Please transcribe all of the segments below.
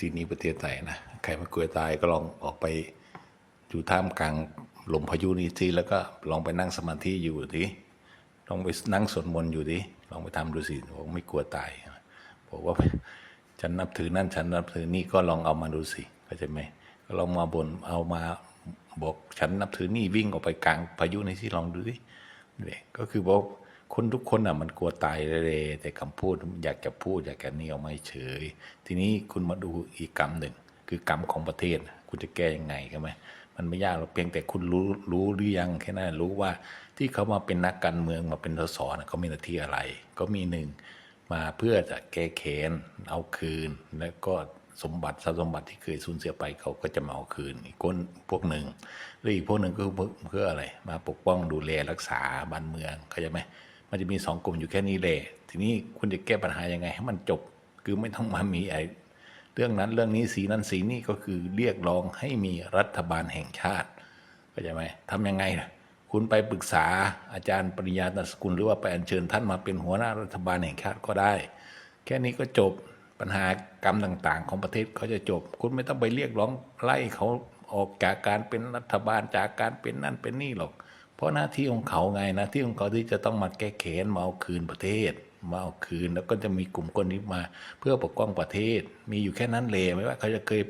ที่นี่ประเทศไทยนะใครไม่กลัวตายก็ลองออกไปอยู่ท่ามกลางลมพายุนี้ทีแล้วก็ลองไปนั่งสมาธิอยู่ดิลองไปนั่งสวดมนต์อยู่ดิลองไปทำดูสิบอกไม่กลัวตายบอกว่าฉันนับถือนั่นฉันนับถือนี่ก็ลองเอามาดูสิเข้าใจไหมก็ลองมาบนเอามาบอกฉันนับถือนี่วิ่งออกไปกลางพายุในที่ลองดูดิเนี่ยก็คือบอก คนทุกคนอะมันกลัวตายเลยแต่คำพูดอยากจะพูดอยากจะนี่ออกมาเฉย ทีนี้คุณมาดูอีกกรรมหนึ่ง คือกรรมของประเทศ คุณจะแก้ยังไงใช่ไหมมันไม่ยากหรอกเพียงแต่คุณรู้รู้หรือยังแค่นั้นรู้ว่าที่เขามาเป็นนักการเมืองมาเป็นสสนะเขามีหน้าที่อะไร ก็มีหนึ่งมาเพื่อจะแก้แค้นเอาคืน แล้วก็สมบัติทรัพย์สมบัติที่เคยสูญเสียไปเขาก็จะมาเอาคืนอีกคนพวกหนึ่งหรืออีกพวกหนึ่งก็เพื่อเพื่ออะไร มาปกป้องดูแลรักษาบ้านเมืองเข้าใจไหม มันจะมีสองกลุ่มอยู่แค่นี้แหละทีนี้คุณจะแก้ปัญหายังไง ให้มันจบ คือไม่ต้องมามีไอ้เรื่องนั้นเรื่องนี้สีนั้นสีนี้ก็คือเรียกร้องให้มีรัฐบาลแห่งชาติเข้าใจไหมทำยังไงล่ะคุณไปปรึกษาอาจารย์ปริญญาตสกุลหรือว่าไปอัญเชิญท่านมาเป็นหัวหน้ารัฐบาลแห่งชาติก็ได้ แค่นี้ก็จบปัญหากรรมต่างๆ ของประเทศเขาจะจบ คุณไม่ต้องไปเรียกร้องไล่เขาออกจากการเป็นรัฐบาลจากการเป็นนั่นเป็นนี่หรอก เพราะหน้าที่ของเขาไงหน้าที่ของเขาที่จะต้องมาแก้แค้นมาเอาคืนประเทศ มาเอาคืนแล้วก็จะมีกลุ่มคนนี้มา เพื่อปกป้องประเทศ มีอยู่แค่นั้นเลยไม่ว่าเขาจะเคย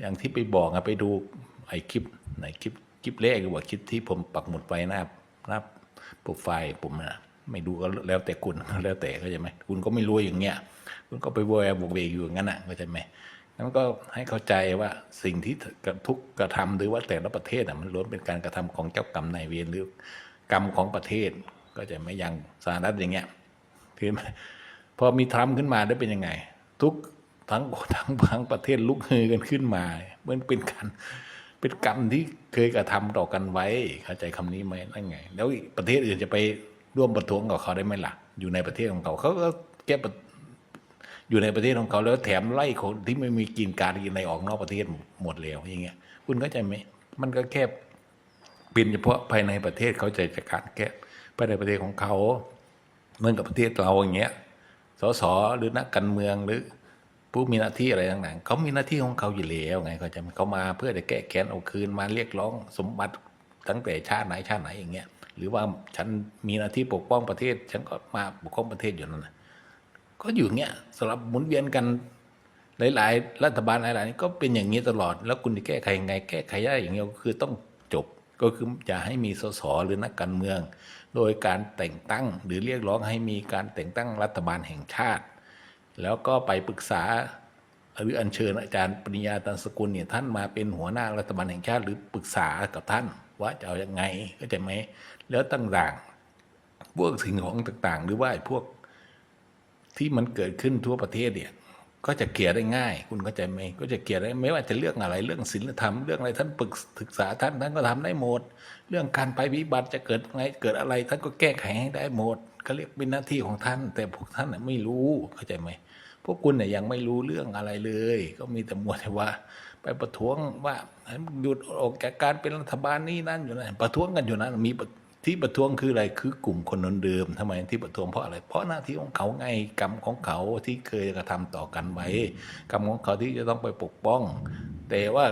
อย่างที่ไปบอกอะไปดูไอ้คลิปไหนคลิปคลิปแรกหรือว่าคลิปที่ผมปักหมุดไว้หน้าหน้าโปรไฟล์ผมนะไม่ดูก็แล้วแต่คุณแล้วแต่เข้าใจไหมคุณก็ไม่รู้อย่างเงี้ย คุณก็ไปโวยบกเวกอยู่อย่างนั้นอะเข้าใจไหม นั้นก็ให้เข้าใจว่าสิ่งที่กระทุกกระทำหรือว่าแต่ละประเทศมันล้วนเป็นการกระทำของเจ้ากรรมนายเวรหรือกรรมของประเทศก็จะไม่ยังสหรัฐอย่างเงี้ยคือพอมีทรัมป์ขึ้นมาได้เป็นยังไง ทุกทั้งทั้งทั้งประเทศลุกฮือกันขึ้นมามันเป็นการเป็นกรรมที่เคยกระทำต่อกันไว้เข้าใจคำนี้ไหมนั่นไง แล้วประเทศอื่นจะไปร่วมประท้วงกับเขาได้ไหมล่ะ อยู่ในประเทศของเขาเขาก็แก้ อยู่ในประเทศของเขาแล้วแถมไล่คนที่ไม่มีกินการกินในออกนอกประเทศหมดแล้วอย่างเงี้ย คุณเข้าใจไหมมันก็แค่เป็นเฉพาะภายในประเทศเขาใจจัดการแก้ภายในประเทศของเขาเหมือนกับประเทศเราอย่างเงี้ยสสหรือนักการเมืองหรือผู้มีหน้าที่อะไรต่างๆเขามีหน้าที่ของเขาอยู่แล้วไงเขาจะเขามาเพื่อจะแก้แค้นเอาคืนมาเรียกร้องสมบัติตั้งแต่ชาติไหนชาติไหนอย่างเงี้ยหรือว่าฉันมีหน้าที่ปกป้องประเทศ ฉันก็มาปกป้องประเทศอยู่นั่นนะ ก็อยู่อย่างเงี้ยสลับหมุนเวียนกันหลาย ๆ รัฐบาลหลายๆนี่ก็เป็นอย่างนี้ตลอด แล้วคุณจะแก้ไขยังไง แก้ไขได้อย่างเดียวก็คือต้องจบก็คืออย่าให้มีสสหรือนักการเมือง โดยการแต่งตั้งหรือเรียกร้องให้มีการแต่งตั้งรัฐบาลแห่งชาติ แล้วก็ไปปรึกษาหรืออัญเชิญอาจารย์ปริญญาตันสกุลเนี่ยท่านมาเป็นหัวหน้ารัฐบาลแห่งชาติ หรือปรึกษากับท่านว่าจะเอาอยัางไงก็จะไหมแล้วต่างๆพวกสิ่งของต่างๆ หรือว่าพวก ที่มันเกิดขึ้นทั่วประเทศเนี่ยก็จะเกลี่ยได้ง่าย คุณเข้าใจไหมก็จะเกลี่ยได้ไม่ว่าจะเรื่องอะไรเรื่องศีลธรรมเรื่องอะไรท่านปรึกศึกษาท่านท่านก็ทำได้หมด เรื่องการไปวิบัติจะเกิดไงเกิดอะไร ท่านก็แก้ไขให้ได้หมดก็เรียกเป็นหน้าที่ของท่าน แต่พวกท่านน่ะไม่รู้เข้าใจไหมพวกคุณเนี่ยยังไม่รู้เรื่องอะไรเลย ก็มีแต่มัวแต่ว่า ไปประท้วงว่าหยุดออกจากการเป็นรัฐบาลนี่นั่นอยู่นะประท้วงกันอยู่นั้นมีป ที่ประท้วงคืออะไรคือกลุ่มคนนนเดิมๆทำไมที่ประท้วงเพราะอะไร เพราะหน้าที่ของเขาไงกรรมของเขาที่เคยกระทำต่อกันไว้ กรรมของเขาที่จะต้องไปปกป้อง แต่ว่า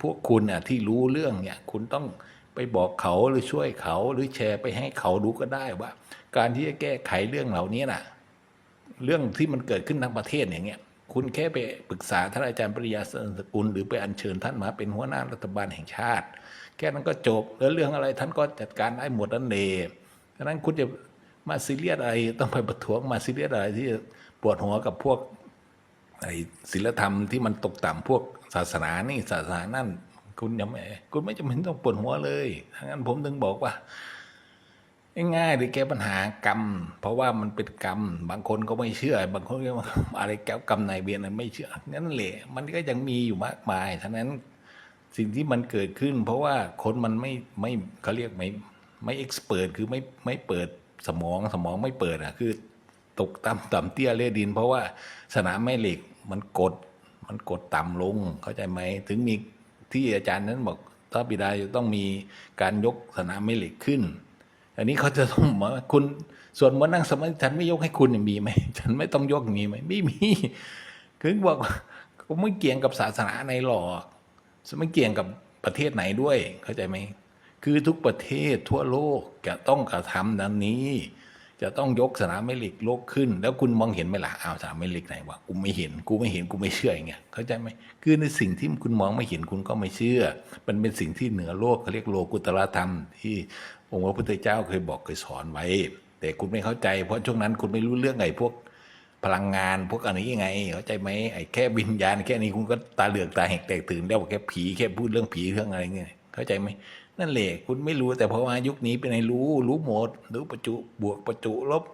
พวกคุณเนี่ยที่รู้เรื่องเนี่ยคุณต้องไปบอกเขาหรือช่วยเขาหรือแชร์ไปให้เขารู้ก็ได้ว่า การที่จะแก้ไขเรื่องเหล่านี้น่ะ เรื่องที่มันเกิดขึ้นทั้งประเทศอย่างเงี้ยคุณแค่ไปปรึกษาท่านอาจารย์ปริยาสกุลหรือไปอัญเชิญท่านมาเป็นหัวหน้ารัฐบาลแห่งชาติ แค่นั้นก็จบแล้วเรื่องอะไรท่านก็จัดการได้หมดนั่นเองดังนั้นคุณจะมาซีเรียสอะไรต้องไปประท้วงมาซีเรียสอะไรที่ปวดหัวกับพวกไอ้ศีลธรรมที่มันตกต่ำพวกศาสนานี่ศาสนานั่น คุณยังไม่คุณไม่จำเป็นต้องปวดหัวเลยทั้งนั้นผมถึงบอกว่า ง่ายๆเลยแก้ปัญหากรรม เพราะว่ามันเป็นกรรม บางคนก็ไม่เชื่อ บางคนก็อะไรแก้วกรรมนายเวรอะไรไม่เชื่อนั่นแหละมันก็ยังมีอยู่มากมายฉะนั้น สิ่งที่มันเกิดขึ้น เพราะว่าคนมันไม่ไม่เขาเรียกไม่ไม่เอ็กซ์เปิดคือไม่ไม่เปิดสมองสมองไม่เปิดอะคือ ตกต่ำต่ำเตี้ยเล่ดิน เพราะว่าสนามแม่เหล็กมันกดมันกดต่ำลงเข้าใจไหมถึงมีที่อาจารย์นั้นบอกถ้าบิดาจะต้องมีการยกสนามแม่เหล็กขึ้น อันนี้เขาจะต้องมาคุณส่วนมานั่งสมาธิฉันไม่ยกให้คุณมีไหมฉันไม่ต้องยกมีไหมไม่มีคือบอกก็ไม่เกี่ยงกับศาสนาในหรอก ไม่เกี่ยงกับประเทศไหนด้วย เข้าใจไหมคือทุกประเทศทั่วโลกจะต้องกระทำดังนี้ จะต้องยกสนามแม่เหล็กโลกขึ้น แล้วคุณมองเห็นไหมล่ะอ้าวสนามแม่เหล็กไหนวะกูไม่เห็นกูไม่เห็นกูไม่เชื่ออย่างเงี้ยเข้าใจไหมคือในสิ่งที่คุณมองไม่เห็นคุณก็ไม่เชื่อ มันเป็นสิ่งที่เหนือโลกเขาเรียกโลกุตรธรรม ที่องค์พระพุทธเจ้าเคยบอกเคยสอนไว้ แต่คุณไม่เข้าใจ เพราะช่วงนั้นคุณไม่รู้เรื่องไอ้พวก พลังงานพวกอันนี้ยังไงเข้าใจไหมไอ้แค่วิญญาณแค่นี้คุณก็ตาเหลือกตาแหกแตกตื่นแล้วแค่ผีแค่พูดเรื่องผีเรื่องอะไรเงี้ยเข้าใจไหมนั่นแหละคุณไม่รู้แต่เพราะว่ายุคนี้เป็นไอ้รู้รู้หมดรู้ประจุบวกประจุลบ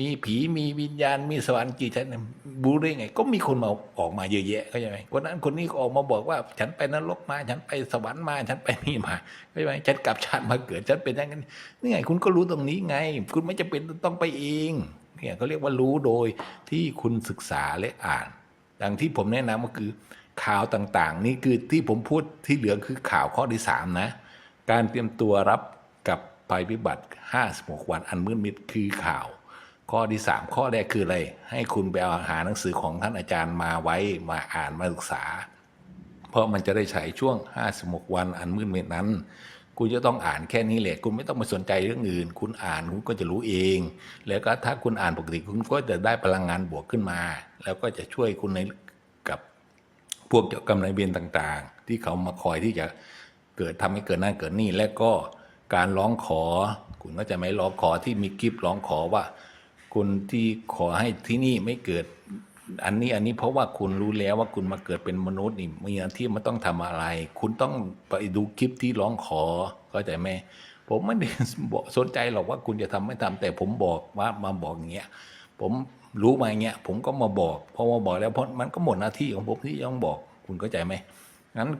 มีผีมีวิญญาณมีสวรรค์กี่ชั้นรู้ได้ไง ก็มีคนมาออกมาเยอะแยะเข้าใจไหมคนนั้นคนนี้ก็ออกมาบอกว่า ฉันไปนรกมาฉันไปสวรรค์มาฉันไปนี่มาเข้าใจไหมฉันกลับชาติมาเกิดฉันเป็นอย่างนั้นนี่ไงคุณก็รู้ตรงนี้ไง คุณไม่จะเป็นต้องไปเอง เนี่ยเขาเรียกว่ารู้โดยที่คุณศึกษาและอ่าน ดังที่ผมแนะนำก็คือข่าวต่างๆ นี่คือที่ผมพูดที่เหลือคือข่าวข้อที่สามนะการเตรียมตัวรับกับภัยพิบัติ 56 วันอันมืดมิดคือข่าว ข้อที่สามข้อแรกคืออะไร ให้คุณไปเอาหาหนังสือของท่านอาจารย์มาไว้มาอ่านมาศึกษา เพราะมันจะได้ใช้ช่วง 56 วันอันมืดมิดนั้น คุณจะต้องอ่านแค่นี้แหละ คุณไม่ต้องไปสนใจเรื่องอื่น คุณอ่านคุณก็จะรู้เอง แล้วก็ถ้าคุณอ่านปกติคุณก็จะได้พลังงานบวกขึ้นมา แล้วก็จะช่วยคุณในกับพวกเจ้ากรรมนายเวรต่างๆ ที่เขามาคอยที่จะเกิดทำให้เกิดนั่นเกิดนี่และก็การร้องขอ คุณก็จะไม่ร้องขอที่มีคลิปร้องขอว่า คุณที่ขอให้ที่นี่ไม่เกิด อันนี้อันนี้เพราะว่าคุณรู้แล้วว่าคุณมาเกิดเป็นมนุษย์นี่มีหน้าที่มันต้องทำอะไร คุณต้องไปดูคลิปที่ร้องขอเข้าใจไหมผมไม่ได้บอกสนใจหรอกว่าคุณจะทำไม่ทำแต่ผมบอกว่ามาบอกอย่างเงี้ยผมรู้มาอย่างเงี้ยผมก็มาบอกพอมาบอกแล้วเพราะมันก็หมดหน้าที่ของผมที่ต้องบอกคุณเข้าใจไหมงั้น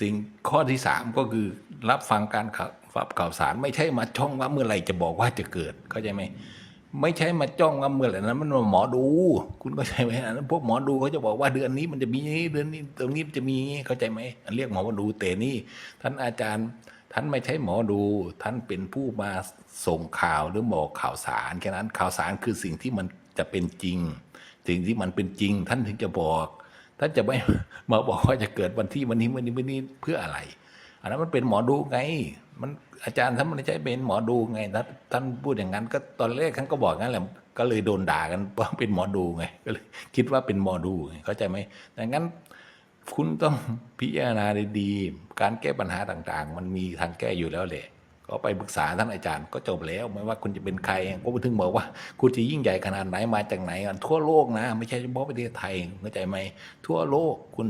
สิ่งข้อที่สามก็คือรับฟังการข่าวข่าวสารไม่ใช่มาช่องว่าเมื่อไหร่จะบอกว่าจะเกิดเข้าใจไหม ไม่ใช่มาจ้องว่าเมื่อไหร่นั้นมันหมอดู คุณเข้าใจไหมนนั้นพวกหมอดูเขาจะบอกว่าเดือนนี้มันจะมีนี้เดือนนี้ตรงนี้จะมีนี้เข้าใจไหมอันเรียกหมอดูแต่นี่ท่านอาจารย์ ท่านไม่ใช่หมอดู ท่านเป็นผู้มาส่งข่าวหรือบอกข่าวสารแค่นั้นข่าวสารคือสิ่งที่มันจะเป็นจริง สิ่งที่มันเป็นจริง ท่านถึงจะบอก ท่านจะไม่มาบอกว่าจะเกิดวันที่วันนี้วันนี้วันนี้เพื่ออะไร อันนั้นมันเป็นหมอดูไง มันอาจารย์ท่านไม่ใช่เป็นหมอดูไงท่านท่านพูดอย่างนั้น ก็ตอนแรกท่านก็บอกงั้นแหละก็เลยโดนด่ากันว่าเป็นหมอดูไงก็เลยคิดว่าเป็นหมอดูไงเข้าใจไหมดังนั้นคุณต้องพิจารณาดีๆการแก้ปัญหาต่างๆ มันมีทางแก้อยู่แล้วแหละก็ไปปรึกษาท่านอาจารย์ก็จบแล้วไม่ว่าคุณจะเป็นใครก็ถึงบอกว่า คุณจะยิ่งใหญ่ขนาดไหนมาจากไหนทั่วโลกนะ ไม่ใช่เฉพาะประเทศไทยเข้าใจไหมทั่วโลกคุณ